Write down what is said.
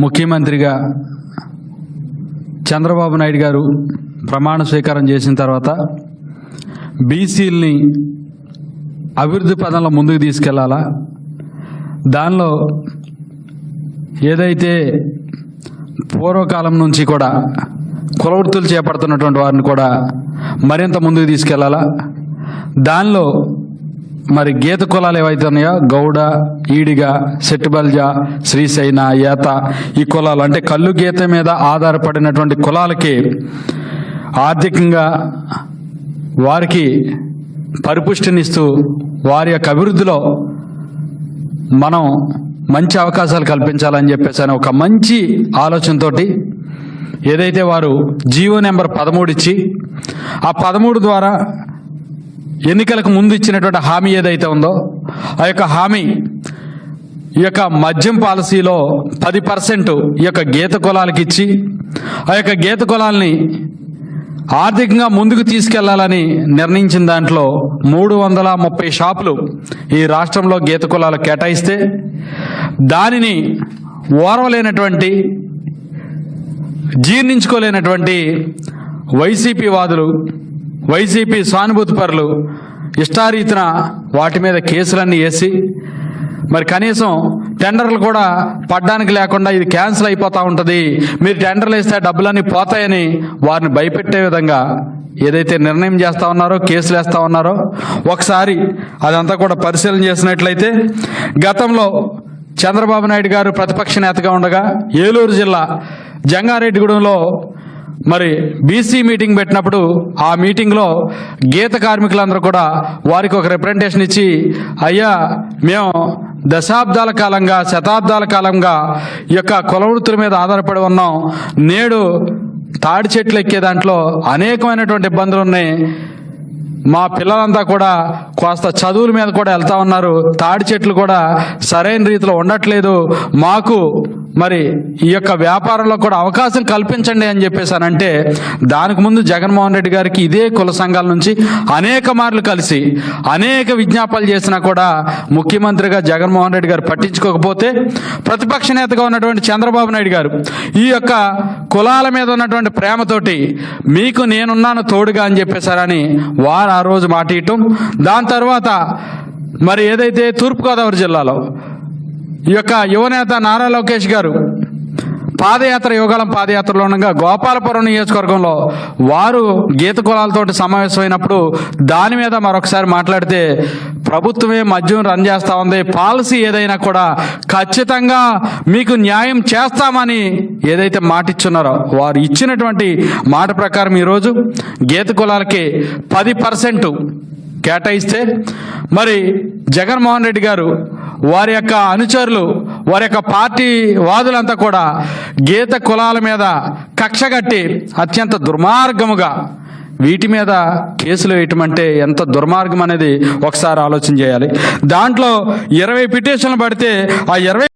ముఖ్యమంత్రిగా చంద్రబాబు నాయుడు గారు ప్రమాణ స్వీకారం చేసిన తర్వాత బీసీల్ని అభివృద్ధి పదంలో ముందుకు తీసుకెళ్ళాలా? దానిలో ఏదైతే పూర్వకాలం నుంచి కూడా కులవృత్తులు చేపడుతున్నటువంటి వారిని కూడా మరింత ముందుకు తీసుకెళ్ళాలా? దానిలో మరి గీత కులాలు ఏవైతే ఉన్నాయో గౌడ ఈడిగ సెట్టుబల్జ శ్రీశైన ఏత ఈ కులాలు అంటే కళ్ళు గీత మీద ఆధారపడినటువంటి కులాలకి ఆర్థికంగా వారికి పరిపుష్టినిస్తూ వారి యొక్క అభివృద్ధిలో మనం మంచి అవకాశాలు కల్పించాలని చెప్పేసి అని ఒక మంచి ఆలోచనతోటి ఏదైతే వారు జీవో నెంబర్ పదమూడు ఇచ్చి ఆ పదమూడు ద్వారా ఎన్నికలకు ముందు ఇచ్చినటువంటి హామీ ఏదైతే ఉందో ఆ యొక్క హామీ ఈ యొక్క మద్యం పాలసీలో పది పర్సెంట్ ఈ యొక్క గీత కులాలకి ఇచ్చి ఆ యొక్క గీత కులాలని ఆర్థికంగా ముందుకు తీసుకెళ్ళాలని నిర్ణయించిన దాంట్లో మూడు వందల ముప్పై షాపులు ఈ రాష్ట్రంలో గీత కులాలు కేటాయిస్తే దానిని ఓర్వలేనటువంటి జీర్ణించుకోలేనటువంటి వైసీపీ వాదులు వైసీపీ సానుభూతి పరులు ఇష్టారీతిన వాటి మీద కేసులన్నీ వేసి మరి కనీసం టెండర్లు కూడా పడ్డానికి లేకుండా ఇది క్యాన్సిల్ అయిపోతూ ఉంటుంది. మీరు టెండర్లు వేస్తే డబ్బులన్నీ పోతాయని వారిని భయపెట్టే విధంగా ఏదైతే నిర్ణయం చేస్తా ఉన్నారో కేసులు వేస్తూ ఉన్నారో ఒకసారి అదంతా కూడా పరిశీలన చేసినట్లయితే గతంలో చంద్రబాబు నాయుడు గారు ప్రతిపక్ష నేతగా ఉండగా ఏలూరు జిల్లా జంగారెడ్డిగూడెంలో మరి బీసీ మీటింగ్ పెట్టినప్పుడు ఆ మీటింగ్లో గీత కార్మికులందరూ కూడా వారికి ఒక రిప్రజెంటేషన్ ఇచ్చి అయ్యా మేము దశాబ్దాల కాలంగా శతాబ్దాల కాలంగా ఈ యొక్క కుల వృత్తుల మీద ఆధారపడి ఉన్నాం. నేడు తాడి చెట్లు ఎక్కే దాంట్లో అనేకమైనటువంటి ఇబ్బందులు ఉన్నాయి. మా పిల్లలంతా కూడా కాస్త చదువుల మీద కూడా వెళ్తా ఉన్నారు. తాడి చెట్లు కూడా సరైన రీతిలో ఉండట్లేదు. మాకు మరి ఈ యొక్క వ్యాపారంలో కూడా అవకాశం కల్పించండి అని చెప్పేసానంటే దానికి ముందు జగన్మోహన్ రెడ్డి గారికి ఇదే కుల సంఘాల నుంచి అనేక మార్లు కలిసి అనేక విజ్ఞాపనలు చేసినా కూడా ముఖ్యమంత్రిగా జగన్మోహన్ రెడ్డి గారు పట్టించుకోకపోతే ప్రతిపక్ష నేతగా ఉన్నటువంటి చంద్రబాబు నాయుడు గారు ఈ యొక్క కులాల మీద ఉన్నటువంటి ప్రేమతోటి మీకు నేనున్నాను తోడుగా అని చెప్పేశారని వారు ఆ రోజు మాట ఇయటం దాని తర్వాత మరి ఏదైతే తూర్పుగోదావరి జిల్లాలో ఈ యొక్క యువనేత నారా లోకేష్ గారు పాదయాత్ర యోగాలం పాదయాత్రలో ఉండగా గోపాలపురం నియోజకవర్గంలో వారు గీత కులాలతోటి సమావేశమైనప్పుడు దాని మీద మరొకసారి మాట్లాడితే ప్రభుత్వమే మద్యం రన్ చేస్తూ ఉంది పాలసీ ఏదైనా కూడా ఖచ్చితంగా మీకు న్యాయం చేస్తామని ఏదైతే మాట ఇచ్చున్నారో వారు ఇచ్చినటువంటి మాట ప్రకారం ఈరోజు గీత కులాలకి పది పర్సెంట్ కేటాయిస్తే మరి జగన్మోహన్ రెడ్డి గారు వారి యొక్క అనుచరులు వారి యొక్క పార్టీ వాదులంతా కూడా గీత కులాల మీద కక్షగట్టి అత్యంత దుర్మార్గముగా వీటి మీద కేసులు వేయటం అంటే ఎంత దుర్మార్గం అనేది ఒకసారి ఆలోచన చేయాలి. దాంట్లో ఇరవై పిటిషన్లు పడితే ఆ ఇరవై